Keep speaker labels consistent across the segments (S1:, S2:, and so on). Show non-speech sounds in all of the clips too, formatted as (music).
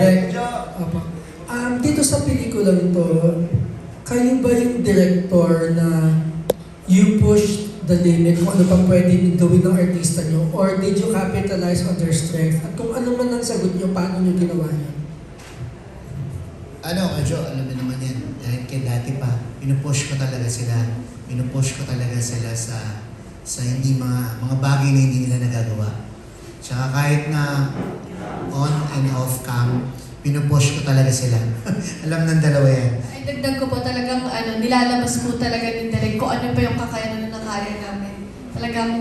S1: Direk. Opo. Um, dito sa pelikula ito, kayo ba yung director na you push the limit kung ano pang pwede gawin ng artista nyo? Or did you capitalize on their strength? At kung ano man ang sagot nyo, paano nyo ginawa yun?
S2: Ano, medyo, alam mo naman yan, dahil kay dati pa, pinupush ko talaga sila, pinupush ko talaga sila sa sa hindi mga mga bagay na hindi nila nagagawa. Tsaka kahit na on and off cam, pinupush ko talaga sila. (laughs) alam ng dalawa yan.
S3: Ay, dagdag ko po talagang ano, nilalabas po talaga ni Derek kung ano pa yung kakayanan na kaya namin. Talagang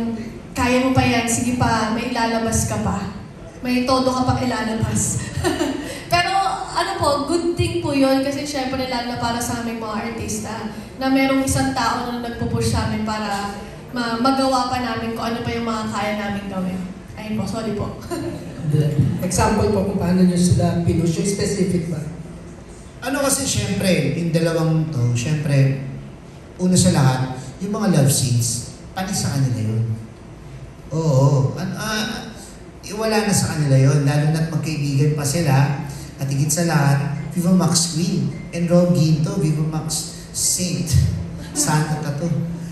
S3: kaya mo pa yan, sige pa, may ilalabas ka pa. May todo ka pang ilalabas. (laughs) Pero ano po, good thing po yun kasi syempre lalo para sa aming mga artista na merong isang tao na nagpo-push sa amin para ma- magawa pa namin kung ano pa yung mga kaya namin gawin. Ayun po, sorry po. (laughs)
S1: Example po kung paano nyo sila pinush, yung specific ba?
S2: Ano kasi syempre, yung dalawang to, syempre, una sa lahat, yung mga love scenes, panis sa kanila yun. Oo. An eh, wala na sa kanila yun, lalo na't magkaibigan pa sila, at higit sa lahat, Viva Max Queen, and Rob Ginto, Viva Max Saint, Santa Tato.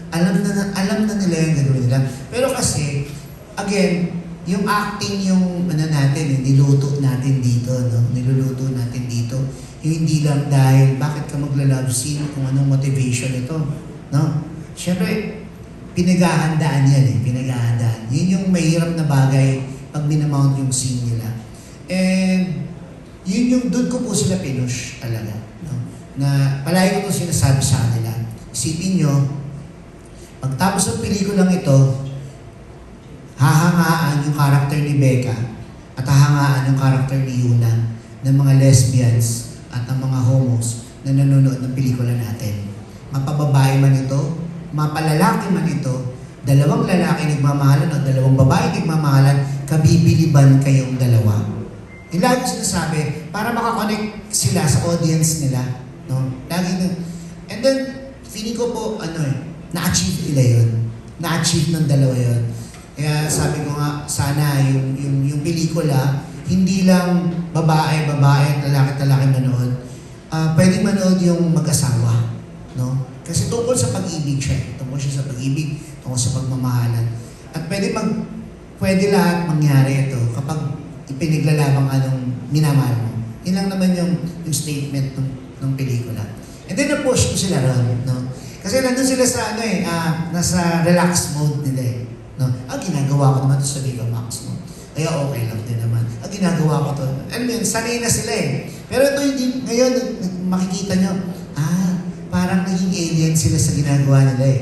S2: Alam na, alam na nila yung gagawin nila. Pero kasi, again, yung acting yung ano natin, eh, niluto natin dito, no? niluluto natin dito. Yung hindi lang dahil bakit ka magla-love scene kung anong motivation ito. No? Siyempre, pinaghahandaan yan eh, pinaghahandaan. Yun yung mahirap na bagay pag minamount yung scene nila. And yun yung doon ko po sila pinush talaga. No? Na palagi ko po sinasabi sa kanila. Isipin nyo, pagtapos ng pelikulang ito, hahangaan yung karakter ni Becca at hahangaan yung karakter ni Yuna ng mga lesbians at ng mga homos na nanonood ng pelikula natin. Mapababae man ito, mapalalaki man ito, dalawang lalaki nagmamahalan o dalawang babae nagmamahalan, kabibiliban kayong dalawa. Yung lagi sinasabi, para makakonect sila sa audience nila. No? Lagi na. And then, feeling ko po, ano eh, na-achieve nila yun. Na-achieve ng dalawa yun. Kaya sabi ko nga, sana yung, yung, yung pelikula, hindi lang babae, babae, lalaki, lalaki manood. Ah, pwede manood yung mag-asawa. No? Kasi tungkol sa pag-ibig siya. Tungkol siya sa pag-ibig, tungkol sa pagmamahalan. At pwede mag, pwede lahat mangyari ito kapag ipinaglalabang anong minamahal mo. Yun lang naman yung, yung statement ng, ng pelikula. And then na-push ko sila ron, no? Kasi nandun sila sa ano eh, ah, nasa relax mode nila eh. Ah, ginagawa ko naman to sa Viva Max mo. Kaya okay lang din naman. Ah, ginagawa ko to. Ano yun, sanay na sila eh. Pero ito hindi, ngayon, makikita nyo, ah, parang naging alien sila sa ginagawa nila eh.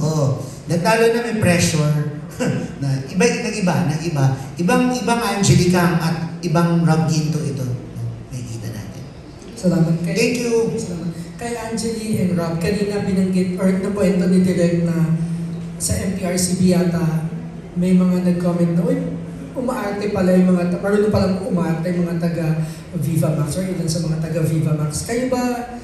S2: Oo. Nagtalo na may pressure. (laughs) na iba, nag-iba, nag-iba. Ibang, ibang Angelica at ibang Rob Ginto ito. No? May kita natin.
S1: Salamat kay...
S2: Thank you.
S1: Salamat. Kay Angeli and Rob, kanina binanggit or napuwento ni Direk na sa MPRCB yata may mga nag-comment na, uy, umaarte pala yung mga, marunong palang umaarte yung mga taga Viva Max or ilan sa mga taga Viva Max. Kayo ba,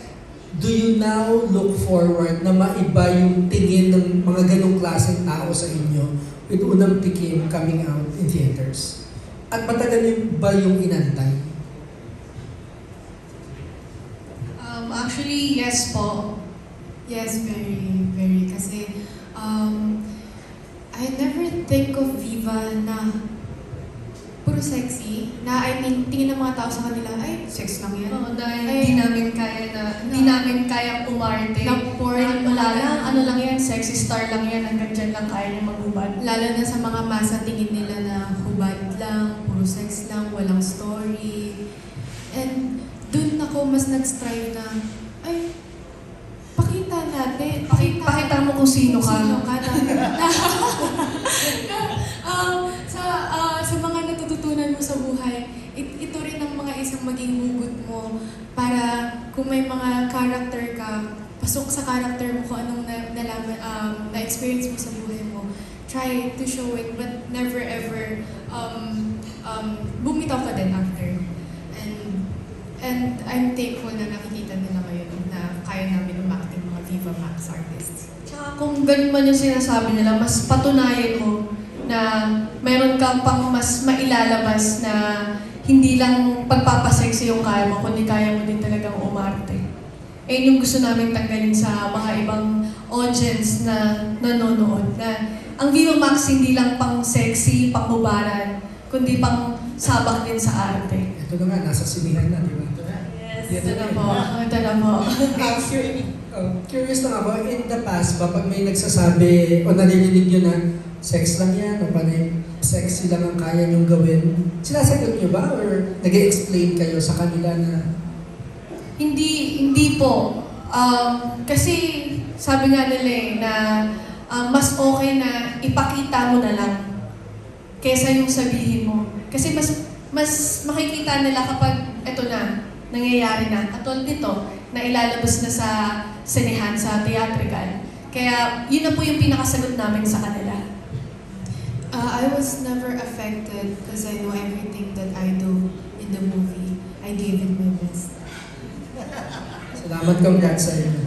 S1: do you now look forward na maiba yung tingin ng mga ganong klaseng tao sa inyo with Unang Tikim coming out in theaters? At matagal niyo ba yung inantay?
S3: Um, actually, yes po.
S4: Yes, very, very. Kasi, um, think of Viva na puro sexy. Na, I mean, tingin ng mga tao sa kanila, ay, sex lang yan.
S3: Oo, dahil
S4: Ay,
S3: hindi namin kaya na, hindi
S4: na-
S3: namin kayang umarte.
S4: Na porn,
S3: Ay, wala lang, ano lang yan, sexy star lang yan, hanggang dyan lang kaya niya maghubad.
S4: Lalo na sa mga masa tingin nila na hubad lang, puro sex lang, walang story. And dun ako mas nag-strive na, ay, pakita natin.
S3: Pakita, pakita mo kung sino ka.
S4: Sino ka na, na, (laughs) um, sa, ah, sa mga natututunan mo sa buhay, it, ito rin ang mga isang maging hugot mo para kung may mga character ka, pasok sa character mo kung anong na, nalaman, um, na-experience mo sa buhay mo. Try to show it, but never ever um, um, bumitaw ka din after. And, and I'm thankful na nakikita nila ngayon na kaya namin umakting mga Viva Max artists.
S3: Tsaka kung ganun man yung sinasabi nila, mas patunayan mo na meron kang pang mas mailalabas na hindi lang pagpapasexy yung kaya mo, kundi kaya mo din talagang umarte. Eh yung gusto namin tanggalin sa mga ibang audience na nanonood na ang Viva Max hindi lang pang sexy, pang hubaran, kundi pang sabak din sa arte.
S1: Ito na nga, nasa sinihan na, di ba?
S3: Yes, ito na po. (laughs) Ito na po.
S1: Ah, curious, oh, curious lang ako, in the past ba, pag may nagsasabi o naririnig nyo na sex lang yan o panay sexy lang ang kaya nyong gawin, sinasagot nyo ba or nag explain kayo sa kanila na
S3: Hindi, hindi po. Um, kasi sabi nga nila eh, na um, mas okay na ipakita mo na lang kesa yung sabihin mo. Kasi mas mas makikita nila kapag eto na, nangyayari na. Katulad nito, na ilalabas na sa senehan, sa theatrical. Kaya yun na po yung pinakasagot namin sa kanila.
S4: Uh, I was never affected because I know everything that I do in the movie. I gave it my best.
S1: salamat congrats sa inyo.